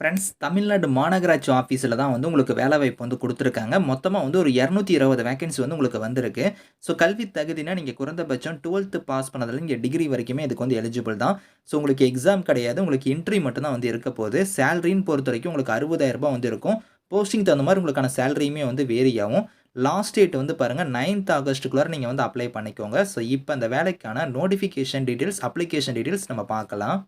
Friends Tamil Nadu மாநகராட்சி ஆஃபீஸில் தான் வந்து உங்களுக்கு வேலைவாய்ப்பு வந்து கொடுத்துருக்காங்க. மொத்தமாக வந்து ஒரு இரநூத்தி இருபது வேகன்சி வந்து உங்களுக்கு வந்திருக்கு. ஸோ கல்வி தகுதினா நீங்கள் குறைந்தபட்சம் டுவெல்த்து பாஸ் பண்ணதில் இங்கே டிகிரி வரைக்குமே இதுக்கு வந்து எலிஜிபிள் தான். ஸோ உங்களுக்கு எக்ஸாம் கிடையாது. உங்களுக்கு இன்ட்ரி மட்டும்தான் வந்து இருக்க போகுது. சேலரின்னு பொறுத்த வரைக்கும் உங்களுக்கு அறுபதாயிரரூபா வந்து இருக்கும். போஸ்டிங் தகுந்த மாதிரி உங்களுக்கான சேலரியுமே வந்து வேரி ஆகும். லாஸ்ட் டேட் வந்து பாருங்கள் நைன்த் ஆகஸ்ட்டுக்குள்ளே நீங்கள் வந்து அப்ளை பண்ணிக்கோங்க. ஸோ இப்போ அந்த வேலைக்கான நோட்டிஃபிகேஷன் டீட்டெயில்ஸ் அப்ளிகேஷன் டீட்டெயில்ஸ் நம்ம பார்க்கலாம்.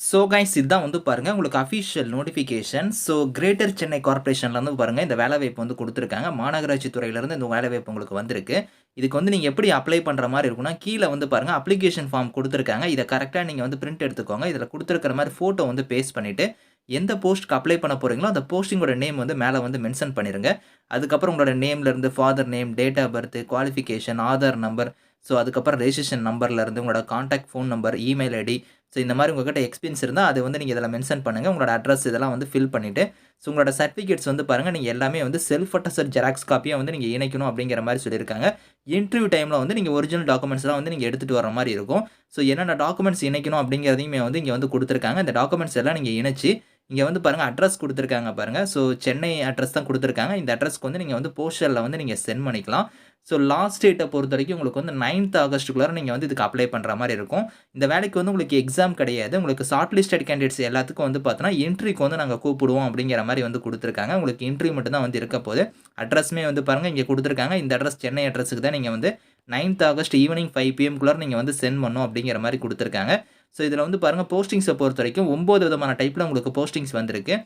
ஸோ கைஸ் இதுதான் வந்து பாருங்கள் உங்களுக்கு official notification so greater Chennai கார்ப்பரேஷன்லேருந்து பாருங்கள் இந்த வேலைவாய்ப்பு வந்து கொடுத்துருக்காங்க. மாநகராட்சி துறையிலேருந்து இந்த வேலைவாய்ப்பு உங்களுக்கு வந்திருக்கு. இதுக்கு வந்து நீங்கள் எப்படி அப்ளை பண்ணுற மாதிரி இருக்குன்னா கீழே வந்து பாருங்கள் அப்ளிகேஷன் ஃபார்ம் கொடுத்துருக்காங்க. இதை கரெக்டாக நீங்கள் வந்து பிரிண்ட் எடுத்துக்கோங்க. இதில் கொடுத்துருக்கிற மாதிரி ஃபோட்டோ வந்து பேஸ்ட் பண்ணிவிட்டு எந்த போஸ்ட்டுக்கு அப்ளை பண்ண போகிறீங்களோ அந்த போஸ்டிங்கோட நேம் வந்து மேலே வந்து மென்ஷன் பண்ணிடுங்க அதுக்கப்புறம் உங்களோட நேம்லேருந்து father name date of birth qualification Aadhaar number so அதுக்கப்புறம் ரெஜிஸ்ட்ரேஷன் நம்பர்லேருந்து உங்களோட contact phone number email ID so இந்த மாதிரி உங்கள்கிட்ட எக்ஸ்பீரியன்ஸ் இருந்தால் அது வந்து நீங்கள் இதில் மென்ஷன் பண்ணுங்கள் உங்களோட அட்ரஸ் இதெல்லாம் வந்து ஃபில் பண்ணிவிட்டு ஸோ உங்களோட சர்டிஃபிகேட்ஸ் வந்து பாருங்கள் நீங்கள் எல்லாமே வந்து செல்ஃப் அட்டஸ்ட் ஜெராக்ஸ் காப்பியாக வந்து நீங்கள் இணைக்கணும் அப்படிங்கிற மாதிரி சொல்லியிருக்காங்க. இன்டர்வியூ டைமில் வந்து நீங்கள் ஒரிஜினல் டாக்குமெண்ட்ஸ்லாம் வந்து நீங்கள் எடுத்துகிட்டு வர மாதிரி இருக்கும். ஸோ என்னென்ன டாக்குமெண்ட்ஸ் இணைக்கணும் அப்படிங்கிறதையுமே வந்து இங்கே வந்து கொடுத்துருக்காங்க. இந்த டாக்குமெண்ட்ஸ் எல்லாம் நீங்கள் இணைச்சி இங்கே வந்து பாருங்கள் அட்ரஸ் கொடுத்துருக்காங்க பாருங்கள் ஸோ சென்னை அட்ரஸ் தான் கொடுத்துருக்காங்க. இந்த அட்ரஸ்க்கு வந்து நீங்கள் வந்து போஸ்டரில் வந்து நீங்கள் சென்ட் பண்ணிக்கலாம். ஸோ லாஸ்ட் டேட்டை பொறுத்த வரைக்கும் உங்களுக்கு வந்து நைன்த் ஆகஸ்ட்டுக்குள்ளார நீங்கள் வந்து இதுக்கு அப்ளை பண்ணுற மாதிரி இருக்கும். இந்த வேலைக்கு வந்து உங்களுக்கு எக்ஸாம் கிடையாது. உங்களுக்கு ஷார்ட் லிஸ்டட் கேண்டிடேட்ஸ் எல்லாத்துக்கும் வந்து பார்த்தோன்னா இன்ட்ரிக்கு வந்து நாங்கள் கூப்பிடுவோம் அப்படிங்கிற மாதிரி வந்து கொடுத்துருக்காங்க. உங்களுக்கு இன்ட்ரி மட்டும் தான் வந்து இருக்க போது அட்ரஸுமே வந்து பாருங்கள் இங்கே கொடுத்துருக்காங்க. இந்த அட்ரஸ் சென்னை அட்ரஸுக்கு தான் நீங்கள் வந்து நைன்த் ஆகஸ்ட் ஈவினிங் ஃபைவ் பிஎம்குள்ளார நீங்கள் வந்து சென்ட் பண்ணும் அப்படிங்கிற மாதிரி கொடுத்துருக்காங்க. ஸோ இதில் வந்து பாருங்கள் போஸ்டிங்ஸை பொறுத்த வரைக்கும் ஒம்பது விதமான டைப்பில் உங்களுக்கு போஸ்டிங்ஸ் வந்திருக்கு.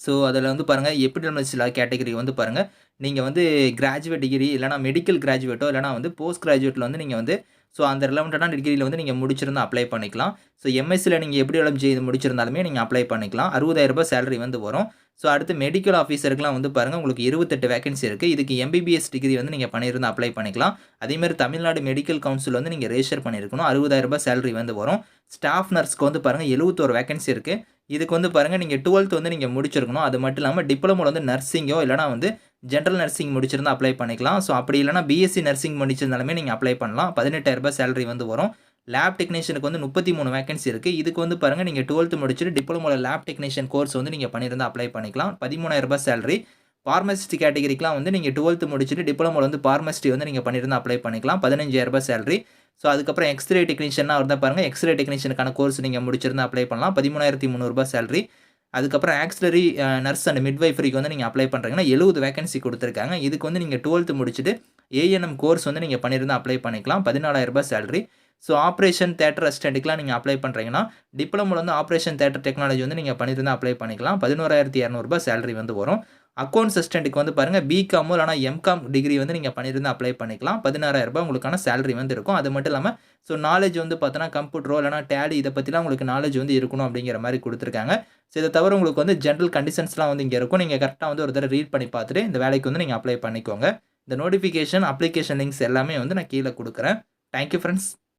ஸோ அதில் வந்து பாருங்கள் எபிடமிக்ஸில் கேட்டகரி வந்து பாருங்கள் நீங்கள் வந்து கிராஜுவேட் டிகிரி இல்லைனா மெடிக்கல் கிராஜுவேட்டோ இல்லைனா வந்து போஸ்ட் கிராஜுவேட்டில் வந்து நீங்கள் வந்து ஸோ அந்த ரிலவெண்ட்டான டிகிரியில் வந்து நீங்கள் முடிச்சிருந்தா அப்ளை பண்ணிக்கலாம். ஸோ எம்எஸ்சியில் நீங்கள் எப்படி எல்லாம் செய்து முடிச்சிருந்தாலுமே நீங்கள் அப்ளை பண்ணிக்கலாம். அறுபதாயிரரூபா சேலரி வந்து வரும். ஸோ அடுத்து மெடிக்கல் ஆஃபீஸருக்குலாம் வந்து பாருங்கள் உங்களுக்கு இருபத்தெட்டு வேகன்சி இருக்குது இதுக்கு எம்பிபிஎஸ் டிகிரி வந்து நீங்கள் பண்ணியிருந்தால் அப்ளை பண்ணிக்கலாம். அதேமாதிரி தமிழ்நாடு மெடிக்கல் கவுன்சில் வந்து நீங்கள் ரெஜிஸ்டர் பண்ணியிருக்கணும். அறுபதாயிரரூபா சேலரி வந்து வரும். ஸ்டாஃப் நர்ஸ்க்கு வந்து பாருங்கள் எழுபத்தோரு வேகன்சி இருக்குது இதுக்கு வந்து பாருங்கள் நீங்கள் டுவெல்த் வந்து நீங்கள் முடிச்சிருக்கணும். அது மட்டும் இல்லாமல் டிப்ளமோவில் வந்து நர்சிங்கோ இல்லைனா வந்து ஜென்ரல் நர்சிங் முடிச்சிருந்தா அப்ளை பண்ணிக்கலாம். ஸோ அப்படி இல்லைனா பிஎஸ்சி நர்சிங் முடிச்சிருந்தாலுமே நீங்கள் அப்ளை பண்ணலாம். பதினெட்டாயிரரூபா சேலரி வந்து வரும். லேப் டெக்னீஷியனுக்கு வந்து முப்பத்தி மூணு வேகன்சி இருக்குது இதுக்கு வந்து பாருங்கள் நீங்கள் டுவெல்த்து முடிச்சுட்டு டிப்ளமோவில் லேப் டெக்னீஷியன் கோர்ஸ் வந்து நீங்கள் பண்ணியிருந்தால் அப்ளை பண்ணிக்கலாம். பதிமூணாயிரரூபா சேலரி ஃபார்மசிஸ்ட் கேட்டகரிக்கெலாம் வந்து நீங்கள் டுவெல்த்து முடிச்சுட்டு டிப்ளமோவில் வந்து ஃபார்மசிஸ்ட் வந்து நீங்கள் பண்ணியிருந்தால் அப்ளை பண்ணிக்கலாம். பதினஞ்சாயிரரூபா சேலரி ஸோ அதுக்கப்புறம் எக்ஸ்ரே டெக்னீஷியனாக இருந்தால் பாருங்கள் எக்ஸ்ரே டெக்னீஷியனுக்கான கோர்ஸ் நீங்கள் முடிச்சிருந்தால் அப்ளை பண்ணலாம். பதிமூணாயிரத்தி முந்நூறுரூபா சேலரி அதுக்கப்புறம் ஆக்சிலரி நர்ஸ் அண்ட் மிட்வைஃபரிக்கு வந்து நீங்கள் அப்ளை பண்ணுறீங்கன்னா எழுபது வேகன்சி கொடுத்துருக்காங்க. இதுக்கு வந்து நீங்கள் டுவெல்த்து முடிச்சுட்டு ஏஎன்எம் கோர்ஸ் வந்து நீங்கள் பண்ணியிருந்தால் அப்ளை பண்ணிக்கலாம். பதினாலாயிரரூபா சேலரி ஸோ ஆப்ரேஷன் தேட்டர் அசிஸ்டண்ட்டுக்குலாம் நீங்கள் அப்ளை பண்ணுறீங்கன்னா டிப்ளமோவில் வந்து ஆப்ரேஷன் தேட்டர் டெக்னாலஜி வந்து நீங்கள் பண்ணியிருந்தால் அப்ளை பண்ணிக்கலாம். பதினோராயிரத்தி இரநூறுபா சேலரி வந்து வரும். அக்கௌண்ட்ஸ் அசிஸ்டண்ட்டுக்கு வந்து பாருங்கள் பிகாமோ இல்லைனா எம்காம் டிகிரி வந்து நீங்கள் பண்ணியிருந்தால் அப்ளை பண்ணிக்கலாம். பதினாறாயிரரூபா உங்களுக்கான சேலரி வந்து இருக்கும். அது மட்டும் இல்லாமல் ஸோ நாலேஜ் வந்து பார்த்தோன்னா கம்ப்யூட்டரோ இல்லைனா டேலி இதை பற்றிலாம் உங்களுக்கு நாலேஜ் வந்து இருக்கணும் அப்படிங்கிற மாதிரி கொடுத்துருக்காங்க. ஸோ இதை தவிர உங்களுக்கு வந்து ஜென்ரல் கண்டிஷன்ஸ்லாம் வந்து இங்கே இருக்கும். நீங்கள் கரெக்டாக வந்து ஒரு தடவை ரீட் பண்ணி பார்த்துட்டு இந்த வேலைக்கு வந்து நீங்கள் அப்ளை பண்ணிக்கோங்க. இந்த நோட்டிஃபிகேஷன் அப்ளிகேஷன் லிங்க்ஸ் எல்லாமே வந்து நான் கீழே கொடுக்குறேன். Thank you friends